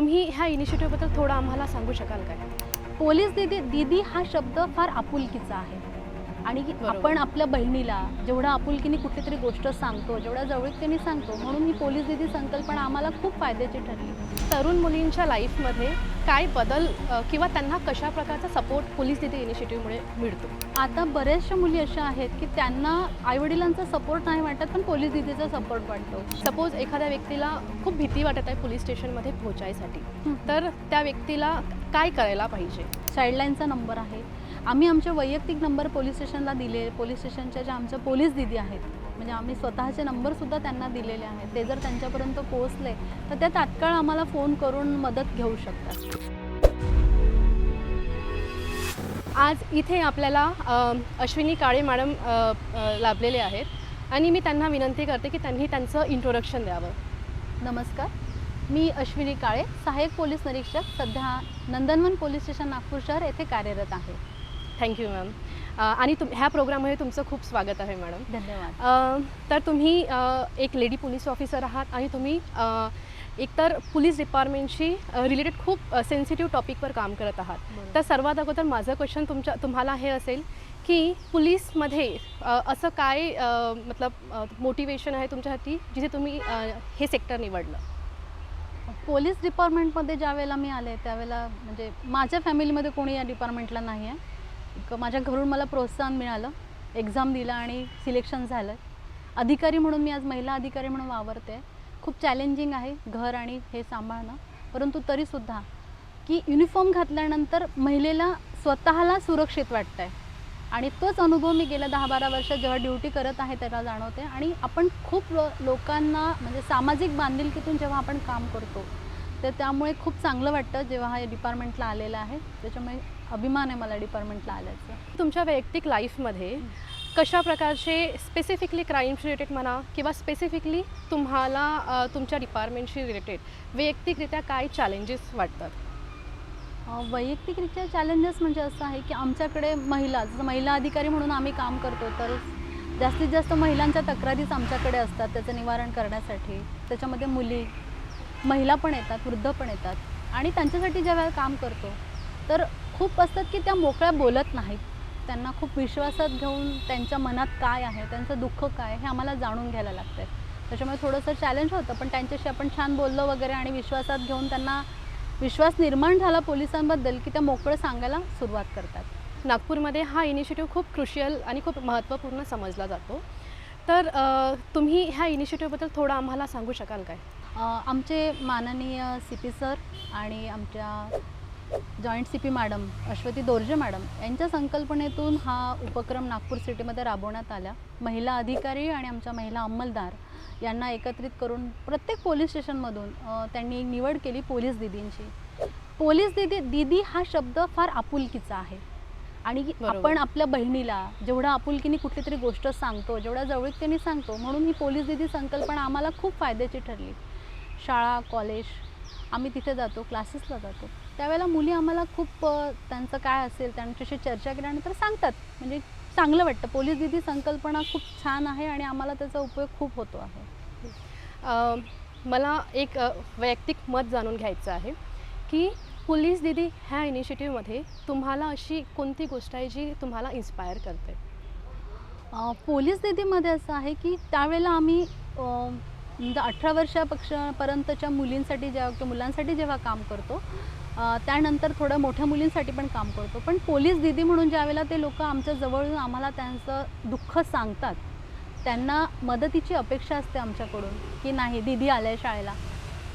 तुम्ही ह्या इनिशिएटिव्हबद्दल थोडं आम्हाला सांगू शकाल काय? पोलीस दिदी दिदी हा शब्द फार आपुलकीचा आहे. आणि. आपण आपल्या बहिणीला जेवढा आपुलकीने कुठली तरी गोष्ट सांगतो जेवढ्या जवळीकतेने सांगतो म्हणून ही पोलीस दिदी संकल्पना आम्हाला खूप फायद्याची ठरली. तरुण मुलींच्या लाईफमध्ये काय बदल किंवा त्यांना कशा प्रकारचा सपोर्ट पोलीस दिदी इनिशिएटिव्हमुळे मिळतो? आता बऱ्याचशा मुली अशा आहेत की त्यांना आईवडिलांचा सपोर्ट नाही वाटत पण पोलीस दिदीचा सपोर्ट वाटतो. सपोज एखाद्या व्यक्तीला खूप भीती वाटत आहे पोलीस स्टेशनमध्ये पोहोचायसाठी. तर त्या व्यक्तीला काय करायला पाहिजे? चाइल्डलाईनचा नंबर आहे. आम्ही आमचे वैयक्तिक नंबर पोलीस स्टेशनला दिले. पोलीस स्टेशनच्या ज्या आमच्या पोलीस दिदी आहेत म्हणजे आम्ही स्वतःचे नंबरसुद्धा त्यांना दिलेले आहेत. ते जर त्यांच्यापर्यंत पोहोचले तर त्या तात्काळ आम्हाला फोन करून मदत घेऊ शकतात. आज इथे आपल्याला अश्विनी काळे मॅडम लाभलेले आहेत आणि मी त्यांना विनंती करते की त्यांनी त्यांचं इंट्रोडक्शन द्यावं. नमस्कार. मी अश्विनी काळे सहाय्यक पोलीस निरीक्षक सध्या नंदनवन पोलीस स्टेशन नागपूर शहर येथे कार्यरत आहे. थँक्यू मॅम आणि तुम ह्या प्रोग्राममध्ये तुमचं खूप स्वागत आहे मॅडम धन्यवाद. अ, तर तुम्ही अ, एक लेडी पोलीस ऑफिसर आहात आणि तुम्ही एकतर पोलीस डिपार्टमेंटशी रिलेटेड खूप सेन्सिटिव्ह टॉपिकवर काम करत आहात. तर सर्वात अगोदर माझं क्वेश्चन तुमच्या तुम्हाला हे असेल की पोलीसमध्ये असं काय मतलब मोटिवेशन आहे तुमच्यासाठी जिथे तुम्ही हे सेक्टर निवडलं? पोलीस डिपार्टमेंटमध्ये ज्या वेळेला मी आले त्यावेळेला म्हणजे माझ्या फॅमिलीमध्ये कोणी या डिपार्टमेंटला नाही आहे माझ्या घरून मला प्रोत्साहन मिळालं एक्झाम दिला आणि सिलेक्शन झालं. अधिकारी म्हणून मी आज महिला अधिकारी म्हणून वावरते. खूप चॅलेंजिंग आहे घर आणि हे सांभाळणं. परंतु तरीसुद्धा की युनिफॉर्म घातल्यानंतर महिलेला स्वतःला सुरक्षित वाटतं आहे आणि तोच अनुभव मी गेल्या दहा बारा वर्ष जेव्हा ड्युटी करत आहे त्याला जाणवते. आणि आपण खूप लोकांना म्हणजे सामाजिक बांधिलकीतून जेव्हा आपण काम करतो तर त्यामुळे खूप चांगलं वाटतं जेव्हा हा डिपार्टमेंटला आलेलं आहे. त्याच्यामुळे अभिमान आहे मला डिपार्टमेंटला आल्याचं. तुमच्या वैयक्तिक लाईफमध्ये कशा प्रकारचे स्पेसिफिकली क्राईम रिलेटेड म्हणा किंवा स्पेसिफिकली तुम्हाला तुमच्या डिपार्टमेंटशी रिलेटेड वैयक्तिकरित्या काय चॅलेंजेस वाटतात? वैयक्तिकरित्या चॅलेंजेस म्हणजे असं आहे की आमच्याकडे महिला जसं महिला अधिकारी म्हणून आम्ही काम करतो तर जास्तीत जास्त महिलांच्या तक्रारीच आमच्याकडे असतात त्याचं निवारण करण्यासाठी. त्याच्यामध्ये मुली महिला पण येतात वृद्ध पण येतात. आणि त्यांच्यासाठी ज्या वेळेला काम करतो तर खूप असतात की त्या मोकळ्या बोलत नाहीत. त्यांना खूप विश्वासात घेऊन त्यांच्या मनात काय आहे त्यांचं दुःख काय हे आम्हाला जाणून घ्यायला लागतं त्याच्यामुळे थोडंसं चॅलेंज होतं पण त्यांच्याशी आपण छान बोललो वगैरे आणि विश्वासात घेऊन त्यांना विश्वास निर्माण झाला पोलिसांबद्दल की त्या मोकळं सांगायला सुरुवात करतात. नागपूरमध्ये हा इनिशिएटिव्ह खूप क्रुशियल आणि खूप महत्त्वपूर्ण समजला जातो. तर तुम्ही ह्या इनिशिएटिव्हबद्दल थोडं आम्हाला सांगू शकाल काय? आमचे माननीय सी पी सर आणि आमच्या joint C P madam Ashwati Dorje madam यांच्या संकल्पनेतून हा उपक्रम नागपूर सिटीमध्ये राबवण्यात आला. महिला अधिकारी आणि आमच्या महिला अंमलदार यांना एकत्रित करून प्रत्येक पोलीस स्टेशनमधून त्यांनी निवड केली पोलीस दिदींची. पोलीस दिदी दिदी हा शब्द फार आपुलकीचा आहे. आणि. आपण आपल्या बहिणीला जेवढा आपुलकीने कुठली तरी गोष्ट सांगतो जेवढ्या जवळीकतेने सांगतो म्हणून ही पोलीस दिदी संकल्पना आम्हाला खूप फायद्याची ठरली. शाळा कॉलेज आम्ही तिथे जातो क्लासेसला जातो. त्यावेळेला मुली आम्हाला खूप त्यांचं काय असेल त्यांच्याशी चर्चा केल्यानंतर सांगतात. म्हणजे चांगलं वाटतं. पोलीस दिदी संकल्पना खूप छान आहे आणि आम्हाला त्याचा उपयोग खूप होतो आहे. मला एक वैयक्तिक मत जाणून घ्यायचं आहे की पोलीस दिदी ह्या इनिशिएटिव्हमध्ये तुम्हाला अशी कोणती गोष्ट आहे जी तुम्हाला इन्स्पायर करते? पोलीस दिदीमध्ये असं आहे की त्यावेळेला आम्ही म्हणजे अठरा वर्षापेक्षापर्यंतच्या मुलींसाठी जेव्हा किंवा मुलांसाठी जेव्हा काम करतो त्यानंतर थोड्या मोठ्या मुलींसाठी पण काम करतो. पण पोलीस दिदी म्हणून ज्यावेळेला ते लोक आमच्या जवळ येऊन आम्हाला त्यांचं दुःख सांगतात त्यांना मदतीची अपेक्षा असते आमच्याकडून की नाही दिदी आल्या शाळेला.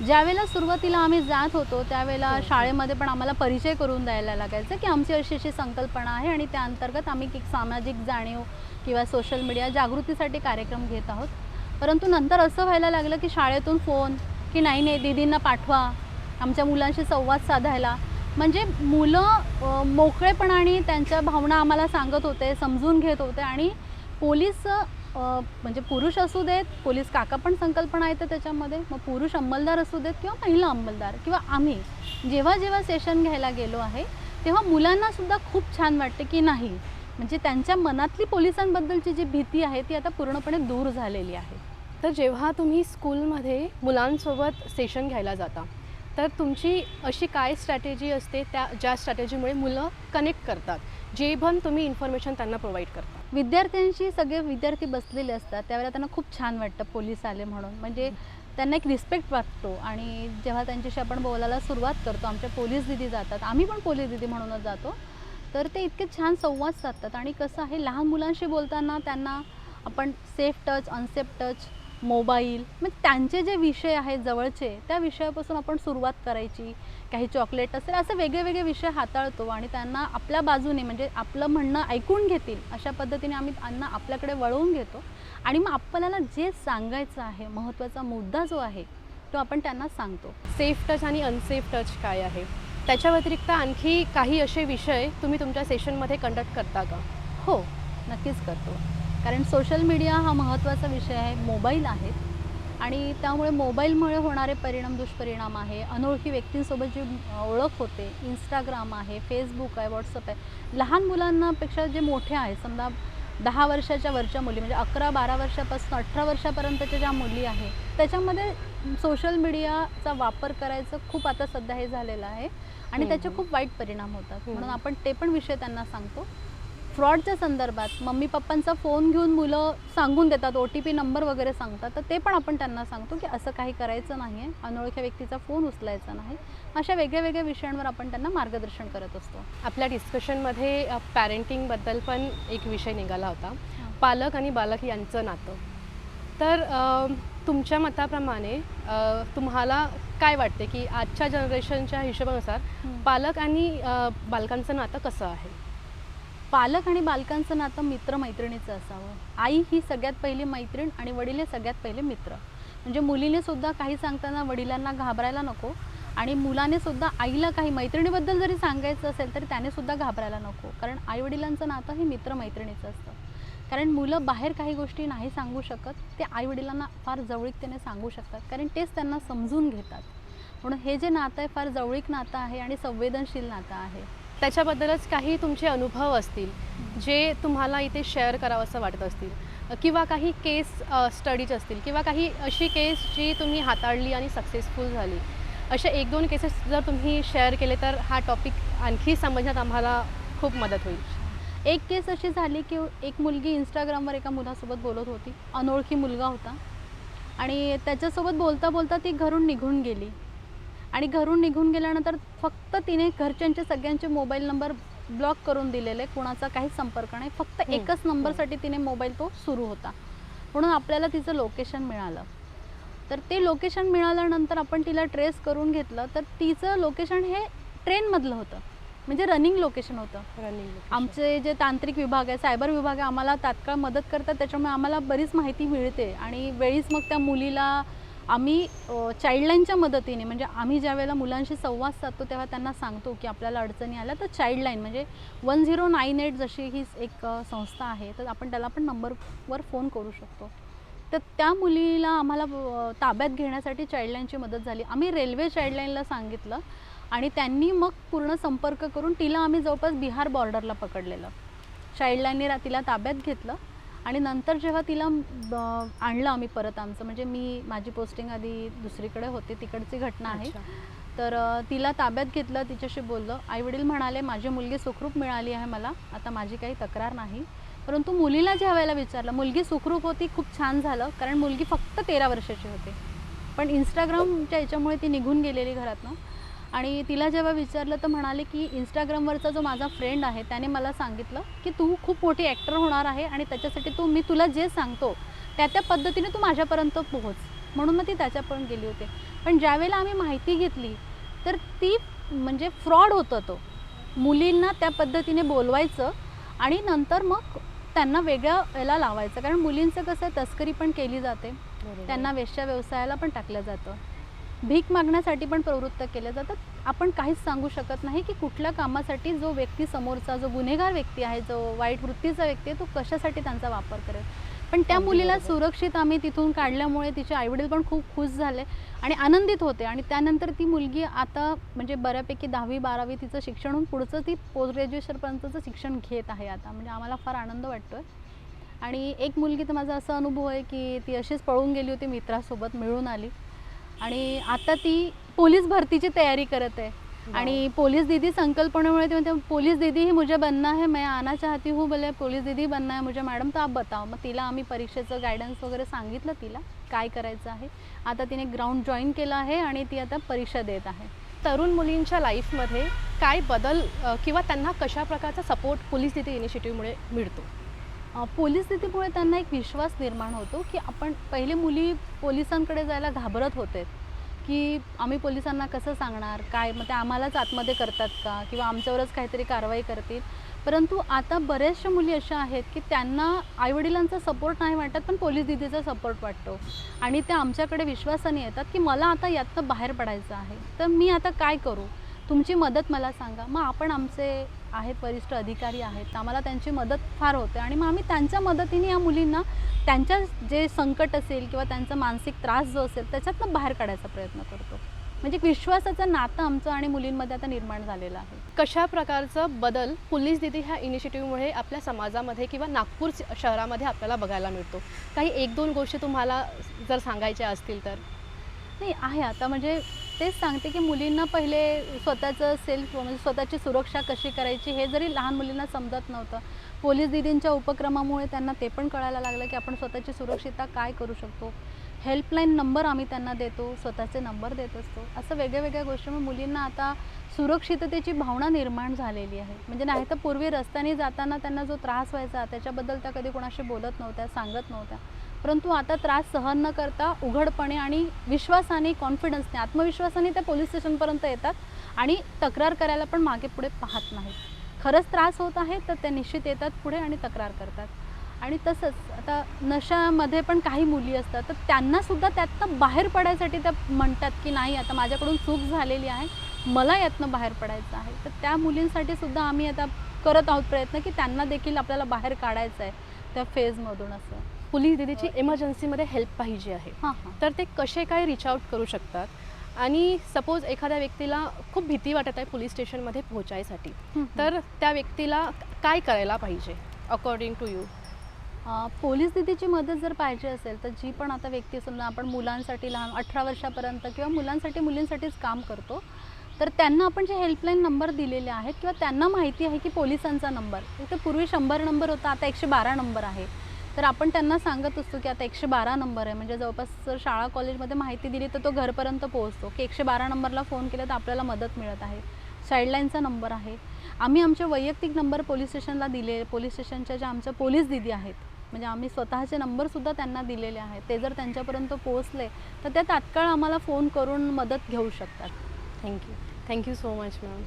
ज्यावेळेला सुरुवातीला आम्ही जात होतो त्यावेळेला हो. शाळेमध्ये पण आम्हाला परिचय करून द्यायला लागायचं की आमची अशी अशी संकल्पना आहे आणि त्या अंतर्गत आम्ही सामाजिक जाणीव किंवा सोशल मीडिया जागृतीसाठी कार्यक्रम घेत आहोत. परंतु नंतर असं व्हायला लागलं की शाळेतून फोन की नाही नाही दीदींना पाठवा. आमच्या मुलांशी संवाद साधायला. म्हणजे मुलं मोकळेपणाने त्यांच्या भावना आम्हाला सांगत होते समजून घेत होते आणि पोलीस म्हणजे पुरुष असू देत पोलीस काका पण संकल्पना येते त्याच्यामध्ये. मग पुरुष अंमलदार असू देत किंवा महिला अंमलदार किंवा आम्ही जेव्हा जेव्हा सेशन घ्यायला गेलो आहे तेव्हा मुलांनासुद्धा खूप छान वाटते की नाही. म्हणजे त्यांच्या मनातली पोलिसांबद्दलची जी भीती आहे ती आता पूर्णपणे दूर झालेली आहे. तर जेव्हा तुम्ही स्कूलमध्ये मुलांसोबत सेशन घ्यायला जाता तर तुमची अशी काय स्ट्रॅटेजी असते? त्या ज्या स्ट्रॅटेजीमुळे मुलं कनेक्ट करतात जे पण तुम्ही इन्फॉर्मेशन त्यांना प्रोव्हाइड करता. विद्यार्थ्यांशी सगळे विद्यार्थी बसलेले असतात त्यावेळेला त्यांना खूप छान वाटतं पोलीस आले म्हणून. म्हणजे त्यांना एक रिस्पेक्ट वाटतो आणि जेव्हा त्यांच्याशी आपण बोलायला सुरुवात करतो आमच्या पोलीस दिदी जातात आम्ही पण पोलीस दिदी म्हणूनच जातो तर ते इतके छान संवाद साधतात. आणि कसं आहे लहान मुलांशी बोलताना त्यांना आपण safe touch unsafe touch mobile म्हणजे त्यांचे जे विषय आहेत जवळचे त्या विषयापासून आपण सुरुवात करायची. काही चॉकलेट असेल असे वेगळे वेगळे विषय हाताळतो आणि त्यांना आपल्या बाजूने म्हणजे आपलं म्हणणं ऐकून घेतील अशा पद्धतीने आम्ही त्यांना आपल्याकडे वळवून घेतो. आणि मग आपल्याला जे सांगायचं आहे महत्त्वाचा मुद्दा जो आहे तो आपण त्यांना सांगतो. सेफ टच आणि अनसेफ टच काय आहे? त्याच्या व्यतिरिक्त आणखी काही असे विषय तुम्ही तुमच्या सेशनमध्ये कंडक्ट करता का? हो नक्कीच करतो. कारण सोशल मीडिया हा महत्त्वाचा विषय आहे मोबाईल आहेत आणि त्यामुळे मोबाईलमुळे होणारे परिणाम दुष्परिणाम आहे. अनोळखी व्यक्तींसोबत जी ओळख होते इंस्टाग्राम आहे फेसबुक आहे व्हॉट्सअप आहे. लहान मुलांनापेक्षा जे मोठे आहे समजा दहा वर्षाच्या वरच्या मुली म्हणजे अकरा बारा वर्षापासून अठरा वर्षापर्यंतच्या ज्या मुली आहेत त्याच्यामध्ये सोशल मीडियाचा वापर करायचं खूप आता सध्या हे झालेलं आहे. आणि. त्याचे खूप वाईट परिणाम होतात. म्हणून आपण ते पण विषय त्यांना सांगतो. फ्रॉडच्या संदर्भात मम्मी पप्पांचा फोन घेऊन मुलं सांगून देतात ओ टी पी नंबर वगैरे सांगतात तर ते पण आपण त्यांना सांगतो की असं काही करायचं नाही आहे अनोळख्या व्यक्तीचा फोन उचलायचा नाही. अशा वेगळ्या वेगळ्या विषयांवर आपण त्यांना मार्गदर्शन करत असतो. आपल्या डिस्कशनमध्ये पॅरेंटिंगबद्दल पण एक विषय निघाला होता. पालक आणि बालक यांचं नातं. तर तुमच्या मताप्रमाणे तुम्हाला काय वाटते की आजच्या जनरेशनच्या हिशोबानुसार पालक आणि बालकांचं नातं कसं आहे? पालक आणि बालकांचं नातं मित्रमैत्रिणीचं असावं. आई ही सगळ्यात पहिली मैत्रीण आणि वडील हे सगळ्यात पहिले मित्र. म्हणजे मुलीने सुद्धा काही सांगताना वडिलांना घाबरायला नको आणि मुलाने सुद्धा आईला काही मैत्रिणीबद्दल जरी सांगायचं असेल तरी त्याने सुद्धा घाबरायला नको. कारण आईवडिलांचं नातं हे मित्रमैत्रिणीचं असतं. कारण मुलं बाहेर काही गोष्टी नाही सांगू शकत ते आईवडिलांना फार जवळीकतेने सांगू शकतात. कारण तेच त्यांना समजून घेतात. म्हणून हे जे नातं आहे फार जवळीक नातं आहे आणि संवेदनशील नातं आहे. त्याच्याबद्दलच काही तुमचे अनुभव असतील जे तुम्हाला इथे शेअर करावं असं वाटत असतील किंवा काही केस स्टडीज असतील किंवा काही अशी केस जी तुम्ही हाताळली आणि सक्सेसफुल झाली अशा एक दोन केसेस जर तुम्ही शेअर केले तर हा टॉपिक आणखी समजण्यात आम्हाला खूप मदत होईल. एक केस अशी झाली की एक मुलगी इंस्टाग्रामवर एका मुलासोबत बोलत होती अनोळखी मुलगा होता. आणि त्याच्यासोबत बोलता बोलता ती घरून निघून गेली. आणि घरून निघून गेल्यानंतर फक्त तिने घरच्यांचे सगळ्यांचे मोबाईल नंबर ब्लॉक करून दिलेले कुणाचा काहीच संपर्क नाही. फक्त एकच नंबरसाठी तिने मोबाईल तो सुरू होता. म्हणून आपल्याला तिचं लोकेशन मिळालं. तर ते लोकेशन मिळाल्यानंतर आपण तिला ट्रेस करून घेतलं तर तिचं लोकेशन हे ट्रेनमधलं होतं. म्हणजे रनिंग लोकेशन होतं. रनिंग आमचे जे तांत्रिक विभाग आहे सायबर विभाग आहे आम्हाला तात्काळ मदत करतात त्याच्यामुळे आम्हाला बरीच माहिती मिळते. आणि वेळीच मग त्या मुलीला आम्ही चाइल्डलाईनच्या मदतीने म्हणजे आम्ही ज्या वेळेला मुलांशी संवाद साधतो तेव्हा त्यांना सांगतो की आपल्याला अडचणी आल्या तर चाईल्डलाईन म्हणजे वन झिरो नाईन एट जशी ही एक संस्था आहे तर आपण त्याला पण नंबरवर फोन करू शकतो. तर त्या मुलीला आम्हाला ताब्यात घेण्यासाठी चाइल्डलाईनची मदत झाली. आम्ही रेल्वे चाइल्डलाईनला सांगितलं आणि त्यांनी मग पूर्ण संपर्क करून तिला आम्ही जवळपास बिहार बॉर्डरला पकडलेलं. चाइल्डलाईनने रा तिला ताब्यात घेतलं. आणि नंतर जेव्हा तिला आणलं आम्ही परत आमचं म्हणजे मी माझी पोस्टिंग आधी दुसरीकडे होते तिकडची घटना आहे. तर तिला ताब्यात घेतलं तिच्याशी बोललं. आईवडील म्हणाले माझी मुलगी सुखरूप मिळाली आहे मला. आता माझी काही तक्रार नाही. परंतु मुलीला ज्या वेळेला विचारलं मुलगी सुखरूप होती खूप छान झालं. कारण मुलगी फक्त तेरा वर्षाची होती. पण इंस्टाग्रामच्या याच्यामुळे ती निघून गेलेली घरातनं. आणि तिला जेव्हा विचारलं तर म्हणाले की इंस्टाग्रामवरचा जो माझा फ्रेंड आहे त्याने मला सांगितलं की तू खूप मोठी ॲक्टर होणार आहे आणि त्याच्यासाठी तू मी तुला जे सांगतो त्या त्या पद्धतीने तू माझ्यापर्यंत पोहोच. म्हणून मग ती त्याच्यापर्यंत गेली होती. पण ज्यावेळेला आम्ही माहिती घेतली तर ती म्हणजे फ्रॉड होतं तो. मुलींना त्या पद्धतीने बोलवायचं आणि नंतर मग त्यांना वेगळ्या याला लावायचं. कारण मुलींचं कसं तस्करी पण केली जाते. त्यांना वेश्या व्यवसायाला पण टाकलं जातं. भीक मागण्यासाठी पण प्रवृत्त केले जातात आपण काहीच सांगू शकत नाही की कुठल्या कामासाठी जो व्यक्ती समोरचा जो गुन्हेगार व्यक्ती आहे जो वाईट वृत्तीचा व्यक्ती आहे तो कशासाठी त्यांचा वापर करेल? पण त्या मुलीला. सुरक्षित आम्ही तिथून काढल्यामुळे तिचे आईवडील पण खूप खुश झाले आणि आनंदित होते. आणि त्यानंतर ती मुलगी आता म्हणजे बऱ्यापैकी दहावी बारावी तिचं शिक्षण होऊन पुढचं ती पोस्ट ग्रॅज्युएशनपर्यंतचं शिक्षण घेत आहे आता. म्हणजे आम्हाला फार आनंद वाटतो आहे आणि एक मुलगी तर माझा असा अनुभव आहे की ती अशीच पळून गेली होती मित्रासोबत मिळून आली. आणि आता ती पोलीस भरतीची तयारी करत आहे. आणि पोलीस दीदी संकल्पनेमुळे ते म्हणते पोलीस दीदी ही मुझे बनना है मैं आना चाहती हूँ बोले पोलीस दीदी बनना है मुझे मॅडम तर आप बताओ. मग तिला आम्ही परीक्षेचं गायडन्स वगैरे सांगितलं तिला काय करायचं आहे? आता तिने ग्राउंड जॉईन केलं आहे आणि ती आता परीक्षा देत आहे. तरुण मुलींच्या लाईफमध्ये काय बदल किंवा त्यांना कशा प्रकारचा सपोर्ट पोलीस तिथे इनिशिएटिव्हमुळे मिळतो? पोलीस स्थितीमुळे त्यांना एक विश्वास निर्माण होतो की आपण पहिले मुली पोलिसांकडे जायला घाबरत होते की आम्ही पोलिसांना कसं सांगणार? काय? मग ते आम्हालाच आतमध्ये करतात का? किंवा आमच्यावरच काहीतरी कारवाई करतील? परंतु आता बऱ्याचशा मुली अशा आहेत की त्यांना आईवडिलांचा सपोर्ट नाही वाटत पण पोलीस दिदीचा सपोर्ट वाटतो. आणि त्या आमच्याकडे विश्वासाने येतात की मला आता यातनं बाहेर पडायचं आहे. तर मी आता काय करू? तुमची मदत मला सांगा. मग आपण आमचे आहेत वरिष्ठ अधिकारी आहेत आम्हाला त्यांची मदत फार होते. आणि मग आम्ही त्यांच्या मदतीने या मुलींना त्यांच्या जे संकट असेल किंवा त्यांचा मानसिक त्रास जो असेल त्याच्यातनं बाहेर काढायचा प्रयत्न करतो. म्हणजे विश्वासाचं नातं आमचं आणि मुलींमध्ये आता निर्माण झालेलं आहे. कशा प्रकारचं बदल पोलीस दिदी ह्या इनिशिएटिव्हमुळे आपल्या समाजामध्ये किंवा नागपूर शहरामध्ये आपल्याला बघायला मिळतो? काही एक दोन गोष्टी तुम्हाला जर सांगायच्या असतील तर. नाही आहे आता. म्हणजे तेच सांगते की मुलींना पहिले स्वतःचं सेल्फ म्हणजे स्वतःची सुरक्षा कशी करायची हे जरी लहान मुलींना समजत नव्हतं. पोलीस दिदींच्या उपक्रमामुळे त्यांना ते पण कळायला लागलं की आपण स्वतःची सुरक्षितता काय करू शकतो. हेल्पलाईन नंबर आम्ही त्यांना देतो स्वतःचे नंबर देत असतो. असं वेगळ्या वेगळ्या गोष्टीमुळे मुलींना आता सुरक्षिततेची भावना निर्माण झालेली आहे. म्हणजे नाही तर पूर्वी रस्त्याने जाताना त्यांना जो त्रास व्हायचा त्याच्याबद्दल त्या कधी कोणाशी बोलत नव्हत्या सांगत नव्हत्या. परंतु आता त्रास सहन न करता उघडपणे आणि विश्वासाने कॉन्फिडन्सने आत्मविश्वासाने त्या पोलीस स्टेशनपर्यंत येतात आणि तक्रार करायला पण मागे पुढे पाहत नाहीत. खरंच त्रास होत आहे तर ते निश्चित येतात पुढे आणि तक्रार करतात. आणि तसंच आता नशामध्ये पण काही मुली असतात तर त्यांनासुद्धा त्यातनं बाहेर पडायसाठी त्या म्हणतात की नाही आता माझ्याकडून चूक झालेली आहे मला यातनं बाहेर पडायचं आहे. तर त्या मुलींसाठी सुद्धा आम्ही आता करत आहोत प्रयत्न की त्यांना देखील आपल्याला बाहेर काढायचं आहे त्या फेजमधून असं. पोलीस दिदीची इमर्जन्सीमध्ये हेल्प पाहिजे आहे. हां हां. तर ते कसे काय रीच आउट करू शकतात? आणि सपोज एखाद्या व्यक्तीला खूप भीती वाटत आहे पोलीस स्टेशनमध्ये पोहोचायसाठी तर त्या व्यक्तीला काय करायला पाहिजे अकॉर्डिंग टू यू पोलीस दिदीची मदत जर पाहिजे असेल तर जी पण आता व्यक्ती समजा आपण मुलांसाठी लहान अठरा वर्षापर्यंत किंवा मुलांसाठी मुलींसाठीच काम करतो तर त्यांना आपण जे हेल्पलाईन नंबर दिलेले आहेत किंवा त्यांना माहिती आहे की पोलिसांचा नंबर इथे पूर्वी शंभर नंबर होता आता एकशे बारा नंबर आहे. तर आपण त्यांना सांगत असतो की आता एकशे बारा नंबर आहे. म्हणजे जवळपास जर शाळा कॉलेजमध्ये माहिती दिली तर तो घरपर्यंत पोहोचतो. की एकशे बारा नंबरला फोन केला तर आपल्याला मदत मिळत आहे. चाइल्डलाईनचा नंबर आहे. आम्ही आमचे वैयक्तिक नंबर पोलीस स्टेशनला दिले पोलीस स्टेशनच्या ज्या आमच्या पोलीस दिदी आहेत म्हणजे आम्ही स्वतःचे नंबरसुद्धा त्यांना दिलेले आहेत. ते जर त्यांच्यापर्यंत पोहोचले तर त्या तात्काळ आम्हाला फोन करून मदत घेऊ शकतात. Thank you thank you so much ma'am